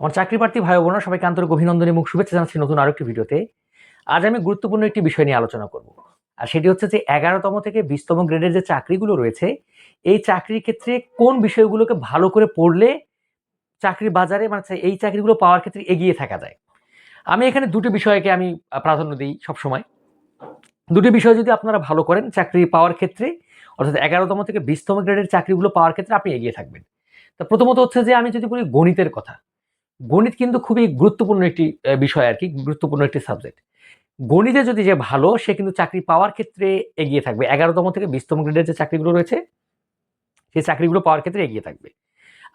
আমার চাকরি প্রার্থী ভাই ও বোনেরা সবাইকে আন্তরিক অভিনন্দন এবং শুভেচ্ছা জানাচ্ছি নতুন আরও একটি ভিডিওতে। আজ আমি গুরুত্বপূর্ণ একটি বিষয় নিয়ে আলোচনা করব। আর সেটি হচ্ছে যে এগারোতম থেকে বিশতম গ্রেডের যে চাকরিগুলো রয়েছে, এই চাকরির ক্ষেত্রে কোন বিষয়গুলোকে ভালো করে পড়লে চাকরির বাজারে মানে এই চাকরিগুলো পাওয়ার ক্ষেত্রে এগিয়ে থাকা যায়? আমি এখানে দুটো বিষয়কে আমি প্রাধান্য দিই সবসময়। দুটি বিষয় যদি আপনারা ভালো করেন চাকরি পাওয়ার ক্ষেত্রে, অর্থাৎ এগারোতম থেকে বিশতম গ্রেডের চাকরিগুলো পাওয়ার ক্ষেত্রে আপনি এগিয়ে থাকবেন। তো প্রথমত হচ্ছে যে আমি যদি বলি গণিতের কথা গণিত কিন্তু খুবই গুরুত্বপূর্ণ একটি বিষয় আর কি, গুরুত্বপূর্ণ একটি সাবজেক্ট গণিতে যদি যে ভালো, সে কিন্তু চাকরি পাওয়ার ক্ষেত্রে এগিয়ে থাকবে। এগারোতম থেকে বিশতম গ্রেডের যে চাকরিগুলো রয়েছে, সেই চাকরিগুলো পাওয়ার ক্ষেত্রে এগিয়ে থাকবে।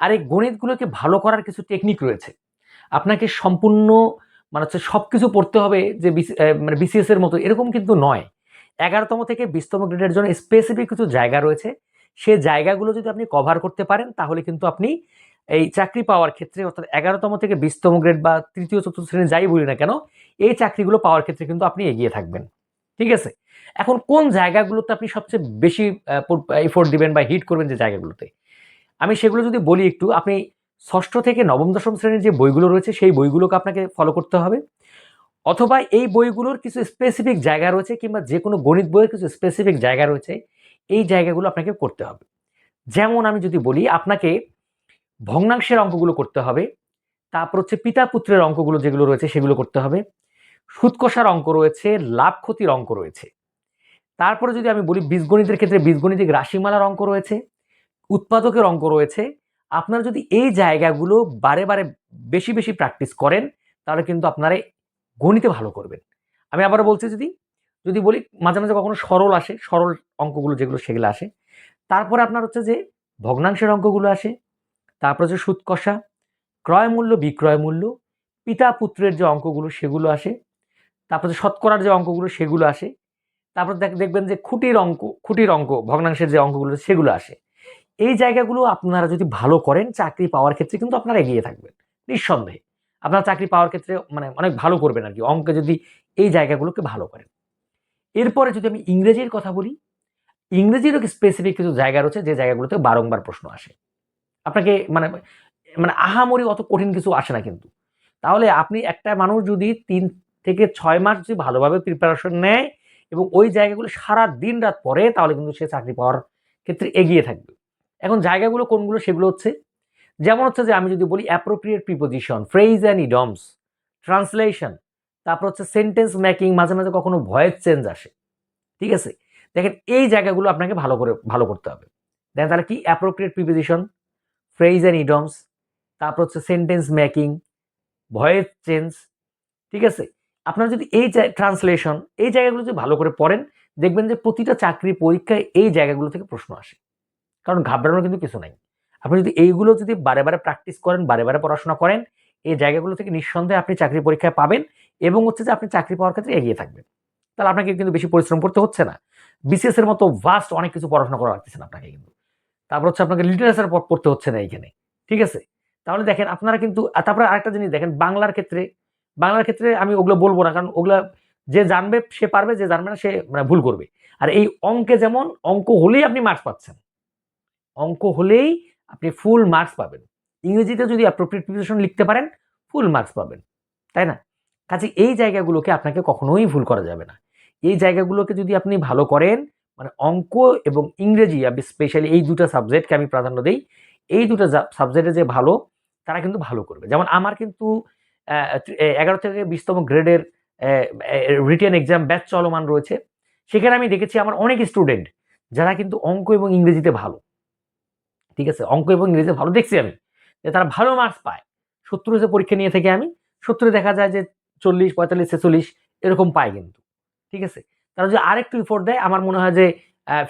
আর এই গণিতগুলোকে ভালো করার কিছু টেকনিক রয়েছে। আপনাকে সম্পূর্ণ মানে হচ্ছে সব কিছু পড়তে হবে যে মানে বিসিএস এর মতো, এরকম কিন্তু নয়। এগারোতম থেকে বিশতম গ্রেডের জন্য স্পেসিফিক কিছু জায়গা রয়েছে। সে জায়গাগুলো যদি আপনি কভার করতে পারেন, তাহলে কিন্তু আপনি এই চাকরি পাওয়ার ক্ষেত্রে অর্থাৎ এগারোতম থেকে বিশতম গ্রেড বা তৃতীয়, চতুর্থ শ্রেণি যাই বলি না কেন, এই চাকরিগুলো পাওয়ার ক্ষেত্রে কিন্তু আপনি এগিয়ে থাকবেন। ঠিক আছে? এখন কোন জায়গাগুলোতে আপনি সবচেয়ে বেশি এফোর্ট দিবেন বা হিট করবেন যে জায়গাগুলোতে? আমি সেগুলো যদি বলি একটু, আপনি ষষ্ঠ থেকে নবম, দশম শ্রেণির যে বইগুলো রয়েছে, সেই বইগুলোকে আপনাকে ফলো করতে হবে। অথবা এই বইগুলোর কিছু স্পেসিফিক জায়গা রয়েছে কিংবা যে কোনো গণিত বইয়ের কিছু স্পেসিফিক জায়গা রয়েছে, এই জায়গাগুলো আপনাকে করতে হবে। যেমন আমি যদি বলি, আপনাকে ভগ্নাংশের অঙ্কগুলো করতে হবে। তারপর হচ্ছে পিতা পুত্রের অঙ্কগুলো যেগুলো রয়েছে সেগুলো করতে হবে। সুৎকষার অঙ্ক রয়েছে লাভ ক্ষতির অঙ্ক রয়েছে। তারপরে যদি আমি বলি বীজগণিতের ক্ষেত্রে বীজগণিতিক রাশিমালার অঙ্ক রয়েছে, উৎপাদকের অঙ্ক রয়েছে, আপনারা যদি এই জায়গাগুলো বারে বারে বেশি বেশি প্র্যাকটিস করেন, তাহলে কিন্তু আপনারা গণিতে ভালো করবেন। আমি আবারও বলছি যদি যদি বলি মাঝে মাঝে কখনো সরল আসে, সরল অঙ্কগুলো যেগুলো সেগুলো আসে, তারপরে আপনার হচ্ছে যে ভগ্নাংশের অঙ্কগুলো আসে তারপর হচ্ছে সুদ কষা, ক্রয় মূল্য, বিক্রয় মূল্য, পিতা পুত্রের যে অঙ্কগুলো সেগুলো আসে, তারপর যে শতকরার যে অঙ্কগুলো সেগুলো আসে, তারপর দেখ- দেখবেন যে খুঁটির অঙ্ক খুঁটির অঙ্ক, ভগ্নাংশের যে অঙ্কগুলো সেগুলো আসে। এই জায়গাগুলো আপনারা যদি ভালো করেন, চাকরি পাওয়ার ক্ষেত্রে কিন্তু আপনারা এগিয়ে থাকবেন, নিঃসন্দেহে। আপনারা চাকরি পাওয়ার ক্ষেত্রে মানে অনেক ভালো করবেন আর কি, অঙ্কে যদি এই জায়গাগুলোকে ভালো করেন। এরপরে যদি আমি ইংরেজির কথা বলি, ইংরেজিরও স্পেসিফিক কিছু জায়গা রয়েছে, যে জায়গাগুলোতে বারংবার প্রশ্ন আসে। আপনাকে মানে মানে আহামরি অত কঠিন কিছু আসে না কিন্তু। তাহলে আপনি একটা মানুষ যদি তিন থেকে ছয় মাস যদি ভালোভাবে প্রিপারেশন নেয় এবং ওই জায়গাগুলো সারা দিন রাত পরে তাহলে কিন্তু সে চাকরি পাওয়ার ক্ষেত্রে এগিয়ে থাকবে। এখন জায়গাগুলো কোনগুলো সেগুলো হচ্ছে? যেমন হচ্ছে যে আমি যদি বলি appropriate preposition phrase and idioms translation তারপর হচ্ছে সেন্টেন্স মেকিং মাঝে মাঝে কখনো ভয়েস চেঞ্জ আসে। ঠিক আছে? দেখেন এই জায়গাগুলো আপনাকে ভালো করে, ভালো করতে হবে। দেখেন তাহলে কি? Appropriate preposition phrase and idioms তারপর হচ্ছে সেন্টেন্স মেকিং ভয়েস চেঞ্জ ঠিক আছে? আপনারা যদি এই ট্রান্সলেশন এই জায়গাগুলো যদি ভালো করে পড়েন, দেখবেন যে প্রতিটা চাকরি পরীক্ষায় এই জায়গাগুলো থেকে প্রশ্ন আসে। কারণ ঘাবড়ানোর কিন্তু কিছু নাই। আপনি যদি এইগুলো যদি বারে বারে প্র্যাকটিস করেন, বারে বারে পড়াশোনা করেন, এই জায়গাগুলো থেকে নিঃসন্দেহে আপনি চাকরি পরীক্ষায় পাবেন এবং হচ্ছে যে আপনি চাকরি পাওয়ার ক্ষেত্রে এগিয়ে থাকবেন। তাহলে আপনাকে কিন্তু বেশি পরিশ্রম করতে হচ্ছে না। বিসিএস এর মতো ভাস্ট অনেক কিছু পড়াশোনা করা লাগতেছে না আপনাকে কিন্তু। তারপর হচ্ছে আপনাকে লিটারেচার পড়তে হচ্ছে না এইখানে, ঠিক আছে? তাহলে দেখেন আপনারা কিন্তু তারপরে আরেকটা জিনিস দেখেন, বাংলার ক্ষেত্রে বাংলার ক্ষেত্রে আমি ওগুলো বলব না, কারণ ওগুলা যে জানবে, সে পারবে, যে জানবে না, সে মানে ভুল করবে। আর এই অঙ্কে যেমন, অঙ্ক হলেই আপনি মার্কস পাচ্ছেন। অঙ্ক হলেই আপনি ফুল মার্কস পাবেন। ইংরেজিতে যদি অ্যাপ্রোপ্রিয়েট প্রিপারেশন লিখতে পারেন ফুল মার্কস পাবেন, তাই না? কাজে এই জায়গাগুলোকে আপনাকে কখনোই ভুল করা যাবে না। এই জায়গাগুলোকে যদি আপনি ভালো করেন মানে অঙ্ক এবং ইংরেজি, আমি স্পেশালি এই দুটো সাবজেক্টকে আমি প্রাধান্য দিই, এই দুটো সাবজেক্টে যে ভালো, তারা কিন্তু ভালো করবে। যেমন আমার কিন্তু এগারো থেকে বিশতম গ্রেডের রিটেন এক্সাম ব্যাচ চলমান রয়েছে। সেখানে আমি দেখেছি আমার অনেক স্টুডেন্ট যারা কিন্তু অঙ্ক এবং ইংরেজিতে ভালো। ঠিক আছে? অঙ্ক এবং ইংরেজিতে ভালো দেখছি আমি। যে তারা ভালো মার্কস পায়। সত্তর হচ্ছে পরীক্ষা নিয়ে থেকে আমি, সত্তরে দেখা যায় যে চল্লিশ, পঁয়তাল্লিশ, ছেচল্লিশ এরকম পায় কিন্তু। ঠিক আছে? তারা যদি আরেকটু ইফোর্ট দেয়, আমার মনে হয় যে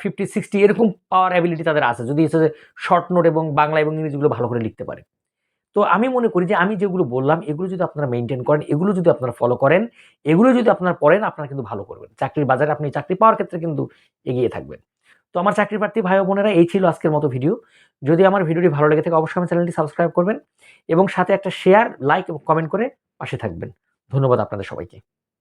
ফিফটি সিক্সটি এরকম পাওয়ার অ্যাবিলিটি তাদের আছে। যদি হচ্ছে শর্ট নোট এবং বাংলা এবং ইংরেজিগুলো ভালো করে লিখতে পারে। তো আমি মনে করি যে, আমি যেগুলো বললাম, এগুলো যদি আপনারা মেনটেন করেন, এগুলো যদি আপনারা ফলো করেন, এগুলো যদি আপনারা পড়েন, আপনারা কিন্তু ভালো করবেন। চাকরির বাজারে আপনি চাকরি পাওয়ার ক্ষেত্রে কিন্তু এগিয়ে থাকবেন। তো আমার চাকরি প্রার্থী ভাই বোনেরা, এই ছিল আজকের মতো ভিডিও যদি আমার ভিডিওটি ভালো লেগে থাকে, অবশ্যই আমার চ্যানেলটি সাবস্ক্রাইব করবেন এবং সাথে একটা শেয়ার লাইক এবং কমেন্ট করে পাশে থাকবেন। ধন্যবাদ আপনাদের সবাইকে।